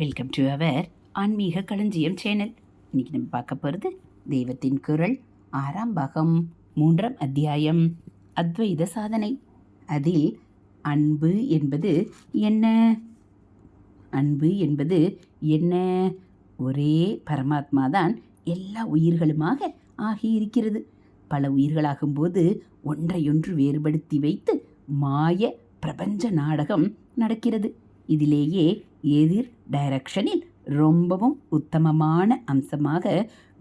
Welcome to our ஆன்மீக களஞ்சியம் channel இன்னைக்கு நம்ம பார்க்க போகிறது தெய்வத்தின் குரல் ஆறாம் பாகம் மூன்றாம் அத்தியாயம் அத்வைத சாதனை. அதில் அன்பு என்பது என்ன? அன்பு என்பது என்ன? ஒரே பரமாத்மா தான் எல்லா உயிர்களுமாக ஆகியிருக்கிறது. பல உயிர்களாகும்போது ஒன்றையொன்று வேறுபடுத்தி வைத்து மாய பிரபஞ்ச நாடகம் நடக்கிறது. இதிலேயே எதிர் டைரக்ஷனில் ரொம்பவும் உத்தமமான அம்சமாக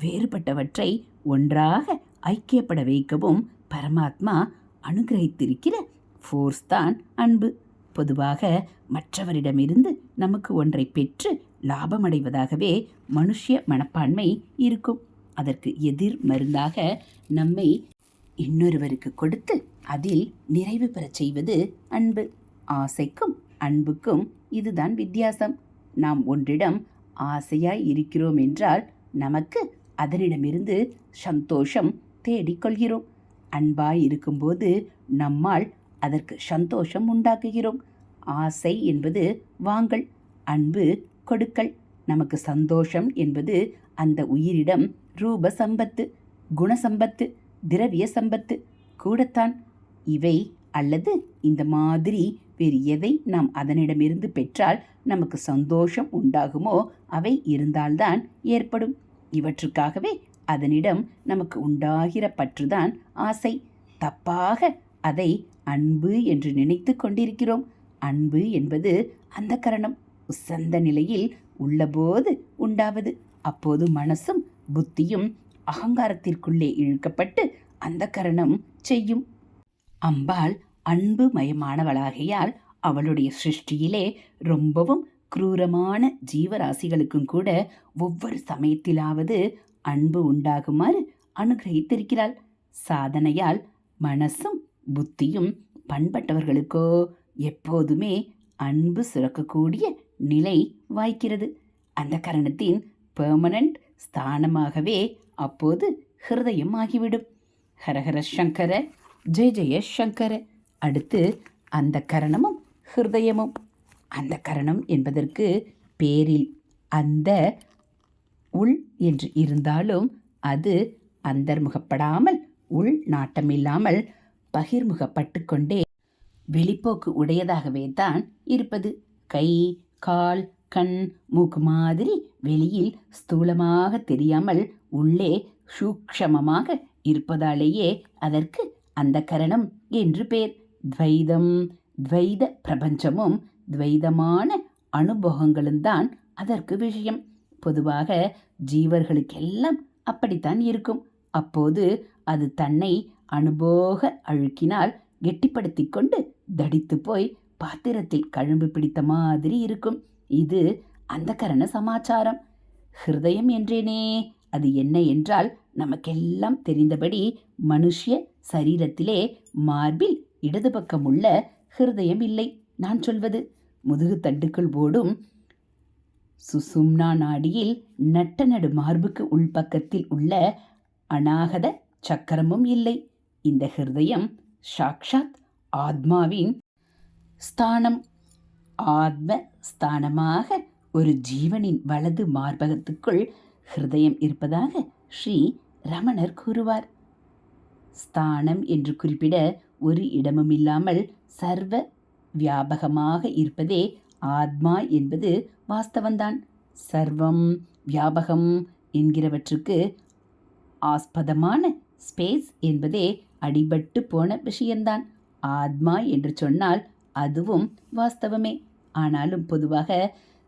வேறுபட்டவற்றை ஒன்றாக ஐக்கியப்பட வைக்கவும் பரமாத்மா அனுகிரகித்திருக்கிற ஃபோர்ஸ் தான் அன்பு. பொதுவாக மற்றவரிடமிருந்து நமக்கு ஒன்றை பெற்று லாபமடைவதாகவே மனுஷிய மனப்பான்மை இருக்கும். அதற்கு எதிர் மருந்தாக நம்மை இன்னொருவருக்கு கொடுத்து அதில் நிறைவு பெறச் செய்வது அன்பு. ஆசைக்கும் அன்புக்கும் இதுதான் வித்தியாசம். நாம் ஒன்றிடம் ஆசையாய் இருக்கிறோம் என்றால் நமக்கு அதனிடமிருந்து சந்தோஷம் தேடிக்கொள்கிறோம். அன்பாய் இருக்கும்போது நம்மால் அதற்கு சந்தோஷம் உண்டாக்குகிறோம். ஆசை என்பது வாங்கல் அன்பு கொடுக்கல். நமக்கு சந்தோஷம் என்பது அந்த உயிரிடம் ரூப சம்பத்து குணசம்பத்து திரவிய சம்பத்து கூடத்தான். இவை அல்லது இந்த மாதிரி வேறு எதை நாம் அதனிடமிருந்து பெற்றால் நமக்கு சந்தோஷம் உண்டாகுமோ அவை இருந்தால்தான் ஏற்படும். இவற்றுக்காகவே அதனிடம் நமக்கு உண்டாகிற பற்றுதான் ஆசை. தப்பாக அதை அன்பு என்று நினைத்து கொண்டிருக்கிறோம். அன்பு என்பது அந்த கரணம் உசந்த நிலையில் உள்ளபோது உண்டாவது. அப்போது மனசும் புத்தியும் அகங்காரத்திற்குள்ளே இழுக்கப்பட்டு அந்த கரணம் செய்யும். அம்பாள் அன்பு மயமானவளாகையால் அவளுடைய சிருஷ்டியிலே ரொம்பவும் குரூரமான ஜீவராசிகளுக்கும் கூட ஒவ்வொரு சமயத்திலாவது அன்பு உண்டாகுமாறு அனுகிரகித்திருக்கிறாள். சாதனையால் மனசும் புத்தியும் பண்பட்டவர்களுக்கோ எப்போதுமே அன்பு சுரக்கக்கூடிய நிலை வாய்க்கிறது. அந்த கரணத்தின் பெர்மனண்ட் ஸ்தானமாகவே அப்போது ஹிருதயம் ஆகிவிடும். ஹரஹர சங்கர ஜெய ஜெய சங்கர. அடுத்து அந்த கரணமும் ஹிருதயமும். அந்த கரணம் என்பதற்கு பேரில் அந்த உள் என்று இருந்தாலும் அது அந்தர்முகப்படாமல் உள் நாட்டமில்லாமல் பகிர்முகப்பட்டு கொண்டே வெளிப்போக்கு உடையதாகவே தான் இருப்பது. கை கால் கண் மூக்கு மாதிரி வெளியில் ஸ்தூலமாக தெரியாமல் உள்ளே சூக்ஷமமாக இருப்பதாலேயே அதற்கு அந்த கரணம் என்று பேர். துவைதம் துவைத பிரபஞ்சமும் துவைதமான அனுபவங்களும் தான் அதற்கு விஷயம். பொதுவாக ஜீவர்களுக்கெல்லாம் அப்படித்தான் இருக்கும். அப்போது அது தன்னை அனுபோக அழுக்கினால் கெட்டிப்படுத்தி கொண்டு தடித்து போய் பாத்திரத்தில் கழும்பு பிடித்த மாதிரி இருக்கும். இது அந்த கரண சமாச்சாரம். ஹிருதயம் என்றேனே அது என்ன என்றால் நமக்கெல்லாம் தெரிந்தபடி மனுஷ சரீரத்திலே மார்பில் இடது பக்கம் உள்ள ஹிருதயம் இல்லை நான் சொல்வது. முதுகு தண்டுக்குள் ஓடும் சுசும்னா நாடியில் நட்ட நடு மார்புக்கு உள்பக்கத்தில் உள்ள அநாகத சக்கரமும் இல்லை. இந்த ஹிருதயம் சாக்ஷாத் ஆத்மாவின் ஸ்தானம். ஆத்ம ஸ்தானமாக ஒரு ஜீவனின் வலது மார்பகத்துக்குள் ஹிருதயம் இருப்பதாக ஸ்ரீ ரமணர் கூறுவார். ஸ்தானம் என்று குறிப்பிட ஒரு இடமும் இல்லாமல் சர்வ வியாபகமாக இருப்பதே ஆத்மா என்பது வாஸ்தவந்தான் சர்வம் வியாபகம் என்கிறவற்றுக்கு ஆஸ்பதமான ஸ்பேஸ் என்பதே அடிபட்டு போன விஷயந்தான் ஆத்மா என்று சொன்னால் அதுவும் வாஸ்தவமே. ஆனாலும் பொதுவாக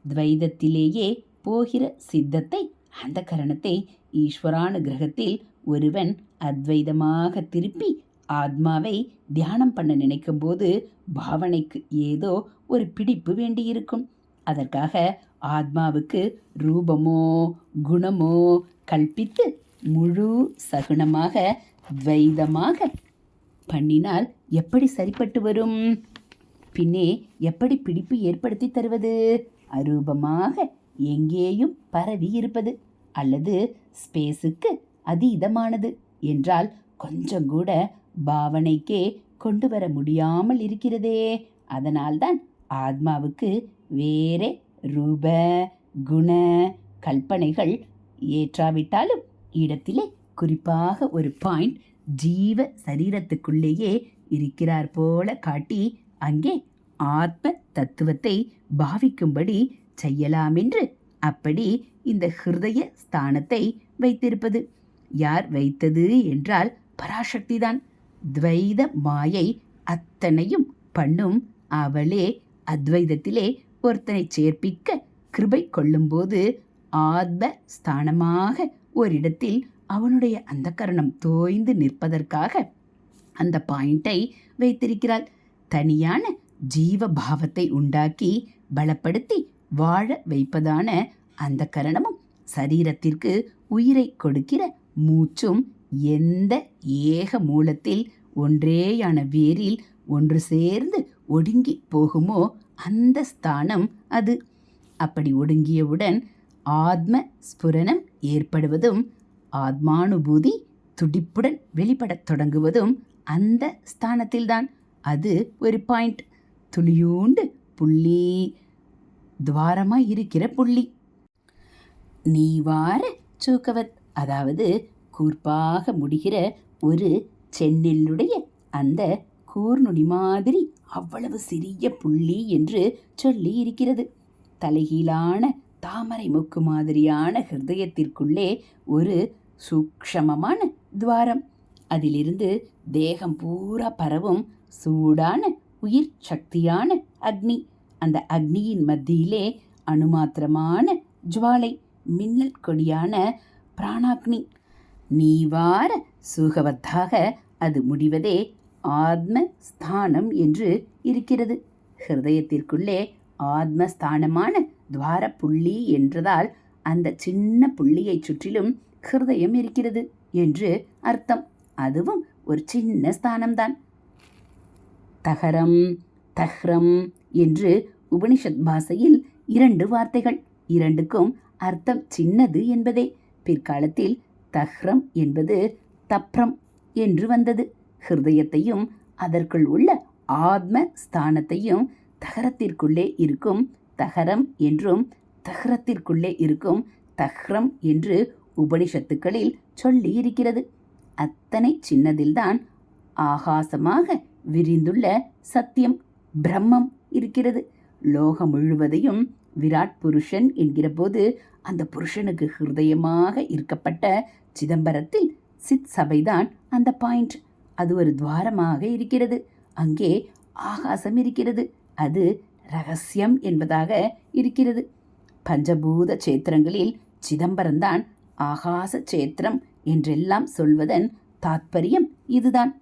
துவைதத்திலேயே போகிற சித்தத்தை அந்த கரணத்தை ஈஸ்வரானுகிரகத்தில் ஒருவன் அத்வைதமாக திருப்பி ஆத்மாவை தியானம் பண்ண நினைக்கும்போது பாவனைக்கு ஏதோ ஒரு பிடிப்பு வேண்டியிருக்கும். அதற்காக ஆத்மாவுக்கு ரூபமோ குணமோ கல்பித்து முழு சகுனமாக துவைதமாக பண்ணினால் எப்படி சரிப்பட்டு வரும்? பின்னே எப்படி பிடிப்பு ஏற்படுத்தி தருவது? அரூபமாக எங்கேயும் பரவி இருப்பது அல்லது ஸ்பேஸுக்கு அதீதமானது என்றால் கொஞ்சம் கூட பாவனைக்கே கொண்டு வர முடியாமல் இருக்கிறதே. அதனால்தான் ஆத்மாவுக்கு வேறே ரூப குண கல்பனைகள் ஏற்றாவிட்டாலும் இடத்திலே குறிப்பாக ஒரு பாயிண்ட் ஜீவ சரீரத்துக்குள்ளேயே இருக்கிறார் போல காட்டி அங்கே ஆத்ம தத்துவத்தை பாவிக்கும்படி செய்யலாமென்று அப்படி இந்த ஹிருதய ஸ்தானத்தை வைத்திருப்பது. யார் வைத்தது என்றால் பராசக்திதான். துவைத மாயை அத்தனையும் பண்ணும். அவளே அத்வைதத்திலே ஒருத்தனை சேர்ப்பிக்க கிருபை கொள்ளும்போது ஆத்ம ஸ்தானமாக ஓரிடத்தில் அவனுடைய அந்த கரணம் தோய்ந்து நிற்பதற்காக அந்த பாயிண்டை வைத்திருக்கிறாள். தனியான ஜீவ பாவத்தை உண்டாக்கி பலப்படுத்தி வாழ வைப்பதான அந்த கரணமும் சரீரத்திற்கு உயிரை கொடுக்கிற மூச்சும் எந்த ஏக மூலத்தில் ஒன்றேயான வேரில் ஒன்று சேர்ந்து ஒடுங்கி போகுமோ அந்த ஸ்தானம் அது. அப்படி ஒடுங்கியவுடன் ஆத்ம ஸ்புரணம் ஏற்படுவதும் ஆத்மானுபூதி துடிப்புடன் வெளிப்படத் தொடங்குவதும் அந்த ஸ்தானத்தில்தான். அது ஒரு பாயிண்ட். துளியூண்டு புள்ளி துவாரமாக இருக்கிற புள்ளி. நீவார சூக்கவத் அதாவது கூர்ப்பாக முடிகிற ஒரு செந்நெல்லுடைய அந்த கூர்நுனி மாதிரி அவ்வளவு சிறிய புள்ளி என்று சொல்லி இருக்கிறது தலைகீழான தாமரை மொக்கு மாதிரியான ஹிருதயத்திற்குள்ளே ஒரு சூக்ஷமமான துவாரம். அதிலிருந்து தேகம் பூரா பரவும் சூடான உயிர் சக்தியான அக்னி. அந்த அக்னியின் மத்தியிலே அணுமாத்திரமான ஜுவாலை மின்னல் கொடியான பிராணாக்னி. நீவார சுகவத்தாக அது முடிவதே ஆத்ம ஸ்தானம் என்று இருக்கிறது. ஹிருதயத்திற்குள்ளே ஆத்மஸ்தானமான துவார புள்ளி என்றதால் அந்த சின்ன புள்ளியைச் சுற்றிலும் ஹிருதயம் இருக்கிறது என்று அர்த்தம். அதுவும் ஒரு சின்ன ஸ்தானம்தான். தகரம் தஹ்ரம் என்று உபனிஷத் பாஷையில் இரண்டு வார்த்தைகள். இரண்டுக்கும் அர்த்தம் சின்னது என்பதே. பிற்காலத்தில் தஹ்ரம் என்பது தப்ரம் என்று வந்தது. ஹிருதயத்தையும் அதற்குள் உள்ள ஆத்ம ஸ்தானத்தையும் தகரத்திற்குள்ளே இருக்கும் தகரம் என்றும் தஹ்ரத்திற்குள்ளே இருக்கும் தஹ்ரம் என்று உபனிஷத்துக்களில் சொல்லி இருக்கிறது அத்தனை சின்னதில்தான் ஆகாசமாக விரிந்துள்ள சத்தியம் பிரம்மம் இருக்கிறது. லோகம் முழுவதையும் விராட் புருஷன் என்கிற போது அந்த புருஷனுக்கு ஹிருதயமாக இருக்கப்பட்ட சிதம்பரத்தில் சித் சபைதான் அந்த பாயிண்ட். அது ஒரு துவாரமாக இருக்கிறது. அங்கே ஆகாசம் இருக்கிறது. அது ரகசியம் என்பதாக இருக்கிறது. பஞ்சபூத சேத்திரங்களில் சிதம்பரம்தான் ஆகாச சேத்திரம் என்றெல்லாம் சொல்வதன் தாத்பரியம் இதுதான்.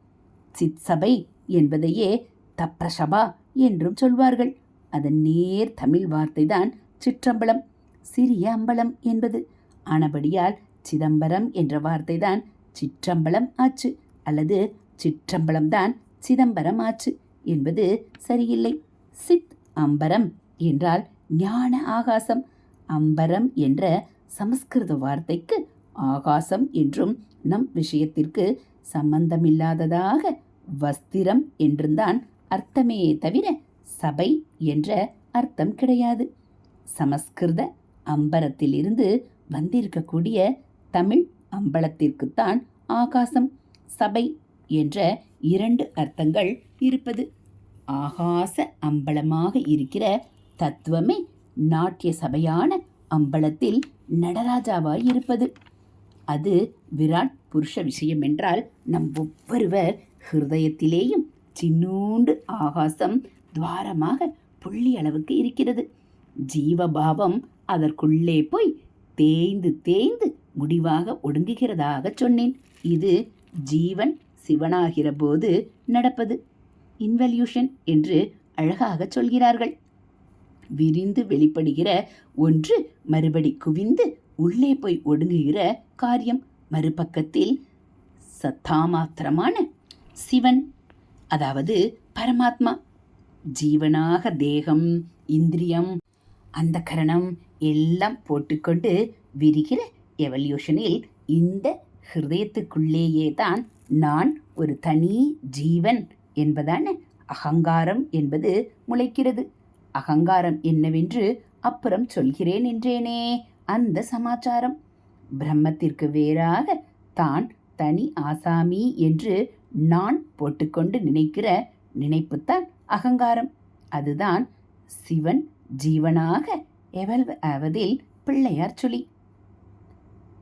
சித் சபை என்பதையே தப்ரசபா என்றும் சொல்வார்கள். அதன் நேர் தமிழ் வார்த்தைதான் சிற்றம்பலம் சிறிய அம்பலம் என்பது. ஆனபடியால் சிதம்பரம் என்ற வார்த்தைதான் சிற்றம்பலம் ஆச்சு அல்லது சிற்றம்பலம் தான் சிதம்பரம் ஆச்சு என்பது சரியில்லை. சித் அம்பரம் என்றால் ஞான ஆகாசம். அம்பரம் என்ற சமஸ்கிருத வார்த்தைக்கு ஆகாசம் என்றும் நம் விஷயத்திற்கு சம்பந்தமில்லாததாக வஸ்திரம் என்றும்தான் அர்த்தமே தவிர சபை என்ற அர்த்தம் கிடையாது. சமஸ்கிருத அம்பரத்திலிருந்து வந்திருக்கக்கூடிய தமிழ் அம்பலத்திற்குத்தான் ஆகாசம் சபை என்ற இரண்டு அர்த்தங்கள் இருப்பது. ஆகாச அம்பலமாக இருக்கிற தத்துவமே நாட்டிய சபையான அம்பலத்தில் நடராஜாவாய் இருப்பது. அது விராட் புருஷ விஷயம் என்றால் நம் ஒவ்வொருவர் ஹிருதயத்திலேயும் சின்னூண்டு ஆகாசம் துவாரமாக புள்ளி அளவுக்கு இருக்கிறது. ஜீவபாவம் அதற்குள்ளே போய் தேய்ந்து தேய்ந்து முடிவாக ஒடுங்குகிறதாக சொன்னேன். இது ஜீவன் சிவனாகிற போது நடப்பது. இன்வல்யூஷன் என்று அழகாக சொல்கிறார்கள். விரிந்து வெளிப்படுகிற ஒன்று மறுபடி குவிந்து உள்ளே போய் ஒடுங்குகிற காரியம். மறுபக்கத்தில் சத்தாமாத்திரமான சிவன் அதாவது பரமாத்மா. ஜீவனாக தேகம் இந்திரியம் அந்த கரணம் எல்லாம் போட்டுக்கொண்டு விரிகிற எவல்யூஷனில் இந்த ஹிருதயத்துக்குள்ளேயே தான் நான் ஒரு தனி ஜீவன் என்பதான அகங்காரம் என்பது முளைக்கிறது. அகங்காரம் என்னவென்று அப்புறம் சொல்கிறேன் என்றேனே அந்த சமாச்சாரம். பிரம்மத்திற்கு வேறாக தான் தனி ஆசாமி என்று நான் போட்டுக்கொண்டு நினைக்கிற நினைப்புத்தான் அகங்காரம். அதுதான் சிவன் ஜீவனாக எவல்வ் ஆவதில் பிள்ளையார் சொல்லி.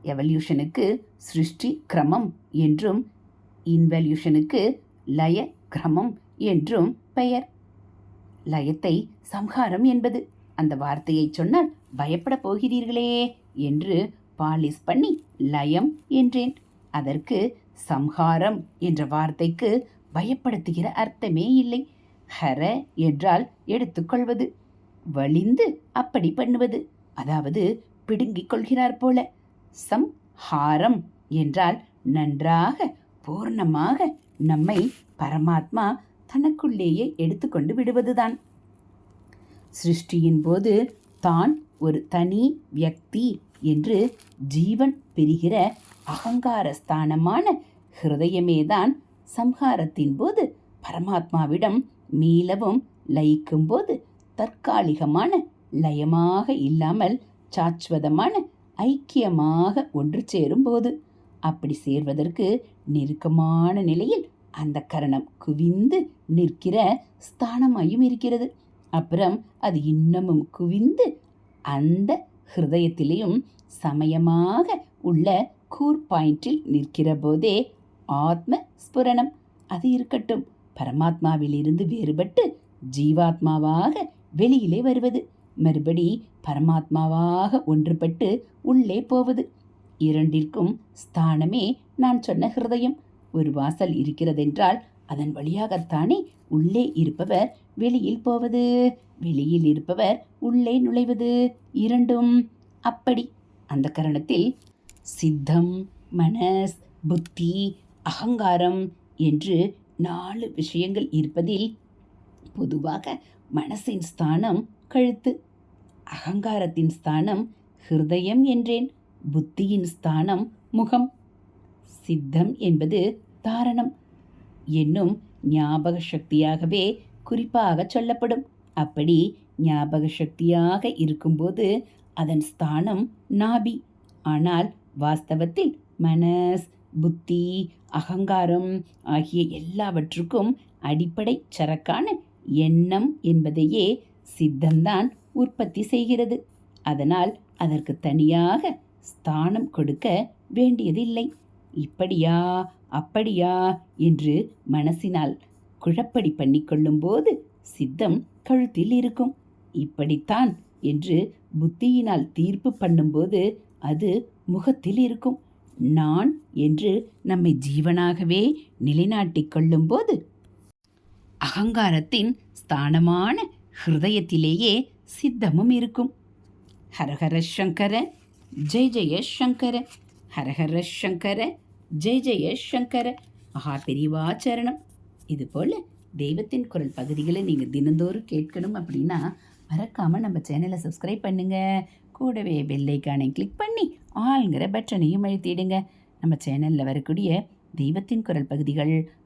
எவல்யூஷனுக்கு சிருஷ்டி கிரமம் என்றும் இன்வல்யூஷனுக்கு லய கிரமம் என்றும் பெயர். லயத்தை சம்ஹாரம் என்பது. அந்த வார்த்தையை சொன்னால் பயப்பட போகிறீர்களே என்று பாலிஸ் பண்ணி லயம் என்றேன். அதற்கு சம்ஹாரம் என்ற வார்த்தைக்கு பயப்படுத்துகிற அர்த்தமே இல்லை. ஹர என்றால் எடுத்துக்கொள்வது. வலிந்து அப்படி பண்ணுவது. அதாவது பிடுங்கிக் கொள்கிறார் போல. சம் ஹாரம் என்றால் நன்றாக பூர்ணமாக நம்மை பரமாத்மா தனக்குள்ளேயே எடுத்துக்கொண்டு விடுவதுதான். சிருஷ்டியின் போது தான் ஒரு தனி வியக்தி என்று ஜீவன் பெறுகிற அகங்கார ஸ்தானமான ஹிருதயமேதான் சம்ஹாரத்தின் போது பரமாத்மாவிடம் மீளவும் லயிக்கும் போது தற்காலிகமான லயமாக இல்லாமல் சாஸ்வதமான ஐக்கியமாக ஒன்று சேரும்போது அப்படி சேர்வதற்கு நெருக்கமான நிலையில் அந்த கரணம் குவிந்து நிற்கிற ஸ்தானமாயும் இருக்கிறது. அப்புறம் அது இன்னமும் குவிந்து அந்த ஹிருதயத்திலையும் சமயமாக உள்ள கூர் பாயிண்டில் நிற்கிற போதே ஆத்ம ஸ்புரணம். அது இருக்கட்டும். பரமாத்மாவிலிருந்து வேறுபட்டு ஜீவாத்மாவாக வெளியிலே வருவது. மறுபடி பரமாத்மாவாக ஒன்றுபட்டு உள்ளே போவது. இரண்டிற்கும் ஸ்தானமே நான் சொன்ன ஹிருதயம். ஒரு வாசல் இருக்கிறதென்றால் அதன் வழியாகத்தானே உள்ளே இருப்பவர் வெளியில் போவது. வெளியில் இருப்பவர் உள்ளே நுழைவது. இரண்டும் அப்படி. அந்த கரணத்தில் சித்தம் மனஸ் புத்தி அகங்காரம் என்று நாலு விஷயங்கள் இருப்பதில் பொதுவாக மனசின் ஸ்தானம் கழுத்து. அகங்காரத்தின் ஸ்தானம் ஹிருதயம் என்றேன் புத்தியின் ஸ்தானம் முகம். சித்தம் என்பது தாரணம். என்னும் ஞாபக சக்தியாகவே குறிப்பாக சொல்லப்படும். அப்படி ஞாபக சக்தியாக இருக்கும்போது அதன் ஸ்தானம் நாபி. ஆனால் வாஸ்தவத்தில் மனஸ் புத்தி அகங்காரம் ஆகிய எல்லாவற்றுக்கும் அடிப்படை சரக்கான எண்ணம் என்பதையே சித்தம்தான் உற்பத்தி செய்கிறது. அதனால் அதற்கு தனியாக ஸ்தானம் கொடுக்க வேண்டியதில்லை. இப்படியா அப்படியா என்று மனசினால் குழப்படி பண்ணிக்கொள்ளும்போது சித்தம் கழுத்தில் இருக்கும். இப்படித்தான் என்று புத்தியினால் தீர்ப்பு பண்ணும்போது அது முகத்தில் இருக்கும். நான் என்று நம்மை ஜீவனாகவே நிலைநாட்டிக் கொள்ளும்போது அகங்காரத்தின் ஸ்தானமான ஹிருதயத்திலேயே சித்தமும் இருக்கும். ஹரஹர சங்கர ஜெய் ஜெய சங்கர ஹரஹர சங்கர ஜெய் ஜெய சங்கர. மகா பெரிவாச்சரணம் இது போல் தெய்வத்தின் குரல் பகுதிகளை நீங்கள் தினந்தோறும் கேட்கணும் அப்படின்னா மறக்காமல் நம்ம சேனலை சப்ஸ்கிரைப் பண்ணுங்கள் கூடவே பெல்லைக்கானை கிளிக் பண்ணி ஆளுங்கிற பட்டனையும் அழுத்திடுங்க. நம்ம சேனலில் வரக்கூடிய தெய்வத்தின் குரல் பகுதிகள்